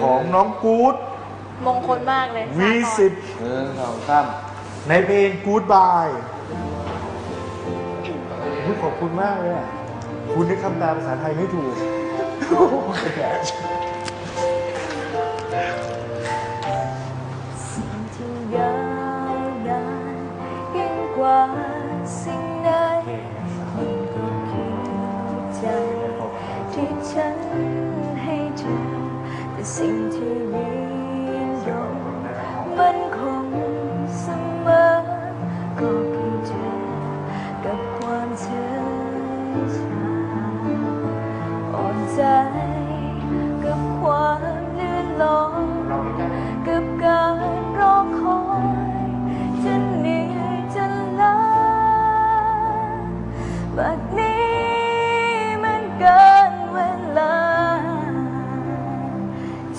ของน้องกู๊ดมงคลมากเลยวีสาครสิบหนึ่งสองสามในเพลง Goodbye อุ๊ยขอบคุณมากเลยอะคุณนึกคำแปลภาษาไทยไม่ถูก สิ่งที่ยืนยงมัน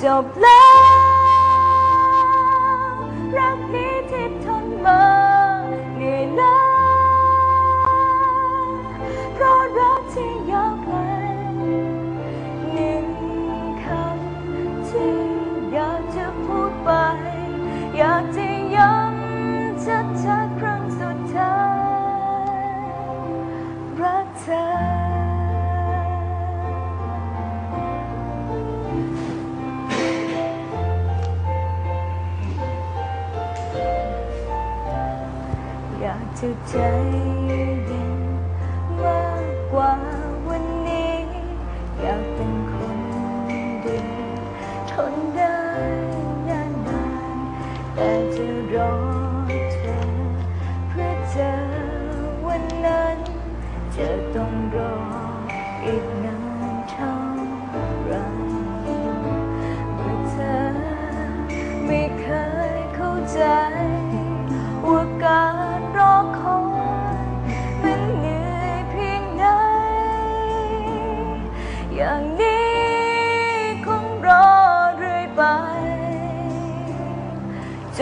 จบ อย จ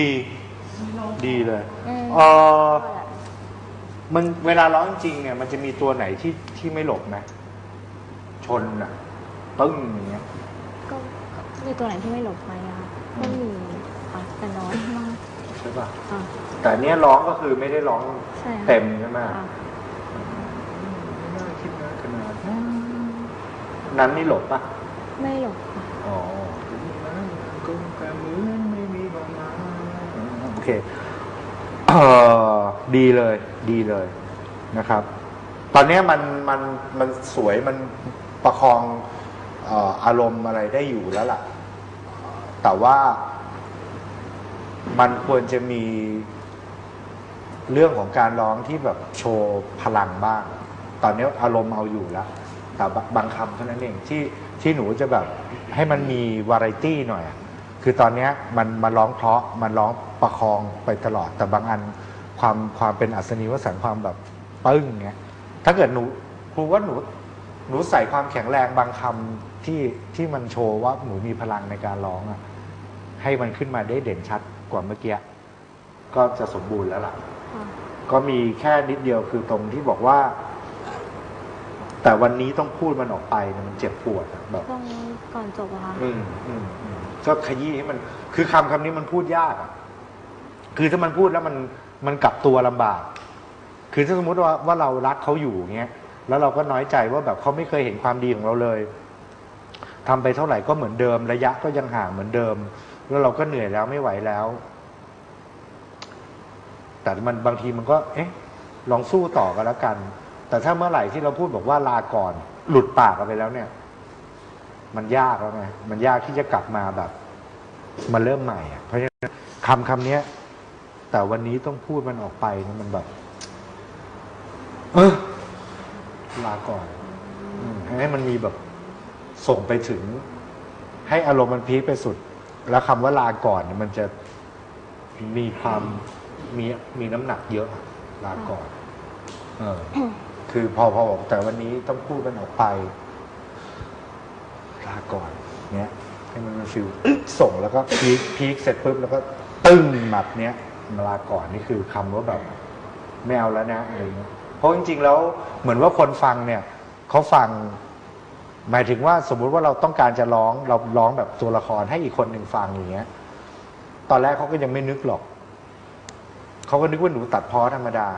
ดี ดีเลยอืม เออมันเวลาร้องจริงเนี่ยมันจะมีตัวไหนที่ที่ไม่หลบไหมชนอะตึ้งอย่างเงี้ย ก็ก็มีตัวไหนที่ไม่หลบไหมอะก็มีค่ะแต่น้อยมากใช่ป่ะค่ะแต่เนี้ยร้องก็คือไม่ได้ร้องใช่ค่ะเต็มใช่ไหมค่ะไม่น่าคิดนะขนาดนั้นนั้นนี่หลบป่ะ ไม่หลบค่ะ อ๋อ เคเออดีเลยดีเลยนะครับ ตอนนี้มันมันมันสวยมันประคองเอ่ออารมณ์อะไรได้อยู่แล้วล่ะ แต่ว่ามันควรจะมีเรื่องของการร้องที่แบบโชว์พลังบ้าง ตอนนี้อารมณ์เอาอยู่แล้ว แต่บางคำเท่านั้นเองที่ที่หนูจะแบบให้มันมีวาไรตี้หน่อยอะ คือตอนเนี้ยมันมันร้องเพราะมันร้องประคองไปตลอด แต่บางอันความความเป็นอัศนีวสันต์ความแบบปึ้งเงี้ยถ้าเกิดหนูครูว่าหนูหนูใส่ความแข็งแรงบางคำที่ที่มันโชว์ว่าหนูมีพลังในการร้องอะให้มันขึ้นมาได้เด่นชัดกว่าเมื่อกี้ก็จะสมบูรณ์แล้วล่ะค่ะก็มีแค่นิดเดียวคือตรงที่บอกว่า แต่วันนี้ต้องพูดมันออกไปเนี่ยมันเจ็บปวดอะแบบ ตรงก่อนจบอะค่ะ อืมอืมอืมก็ขยี้ให้มัน คือคำคำนี้มันพูดยากอะคือถ้ามันพูดแล้วมันมันกลับตัวลำบาก คือถ้าสมมติว่าว่าเรารักเขาอยู่เงี้ย แล้วเราก็น้อยใจว่าแบบเขาไม่เคยเห็นความดีของเราเลยทำไปเท่าไหร่ก็เหมือนเดิม ระยะก็ยังห่างเหมือนเดิม แล้วเราก็เหนื่อยแล้วไม่ไหวแล้ว แต่มันบางทีมันก็ เอ๊ะ ลองสู้ต่อกันแล้วกัน แต่ถ้าเมื่อไหร่ที่เราพูดบอกว่าลาก่อน หลุดปากกันไปแล้วเนี่ย มันยากแล้วไงมันยากที่จะกลับมาแบบมาเริ่มใหม่อะเพราะฉะนั้นคำคำนี้แต่วันนี้ต้องพูดมันออกไปนะมันแบบ เออลาก่อนให้มันมีแบบส่งไปถึง ให้อารมณ์มันพีคไปสุด แล้วคำว่าลาก่อนมันจะมีความมีมีน้ำหนักเยอะลาก่อน เออ คือพอพอบอกแต่วันนี้ต้องพูดมันออกไปลาก่อนเนี้ยให้มันฟิลส่งแล้วก็พีคพีคเสร็จปุ๊บแล้วก็ตึ้งแบบเนี้ยมาลาก่อนนี่คือคำว่าแบบไม่เอาแล้วนะอะไรเงี้ยเพราะจริง ๆ แล้วเหมือนว่าคนฟังเนี่ยเขาฟัง หมายถึงว่าสมมุติว่าเราต้องการจะร้องเราร้องแบบตัวละครให้อีกคนหนึ่งฟังอย่างเงี้ย ตอนแรกเขาก็ยังไม่นึกหรอกเขาก็นึกว่าหนูตัดเพ้อธรรมดา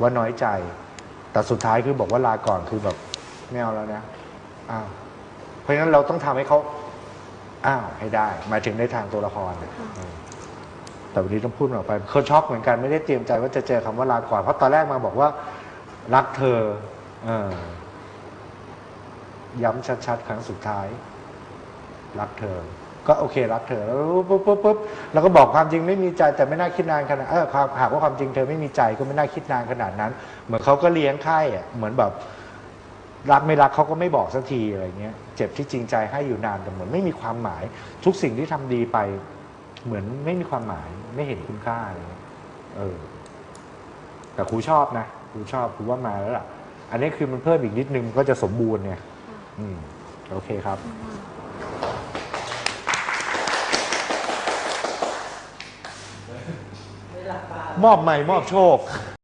ว่าน้อยใจ แต่สุดท้ายคือบอกว่าลาก่อนคือแบบไม่เอาแล้วนะอ้าวเพราะฉะนั้นเราต้องทำให้เขาอ้าวให้ได้หมายถึงในทางตัวละครนะเออแต่วันนี้ต้องพูดมันออกไปเขาช็อกเหมือนกันไม่ได้เตรียมใจว่าจะเจอคำว่าลาก่อน เพราะตอนแรกมาบอกว่า รักเธอ เออ ย้ำชัดๆ ครั้งสุดท้าย รักเธอ ก็โอเครักเธอแล้วปุ๊บปุ๊บปุ๊บแล้วก็บอกความจริงไม่มีใจแต่ไม่น่าคิดนานขนาดเออหากว่าความจริงเธอไม่มีใจก็ไม่น่าคิดนานขนาดนั้น เหมือนเขาก็เลี้ยงไข่อะเหมือนแบบรักไม่รักเขาก็ไม่บอกสักทีอะไรเงี้ยเจ็บที่จริงใจให้อยู่นานแต่เหมือนไม่มีความหมาย ทุกสิ่งที่ทำดีไป เหมือนไม่มีความหมายไม่เห็นคุณค่าเงี้ยเออแต่ครูชอบนะครูชอบครูว่ามาแล้วล่ะ อันนี้คือมันเพิ่มอีกนิดนึงก็จะสมบูรณ์เนี่ย อืม โอเคครับ มอบใหม่มอบโชค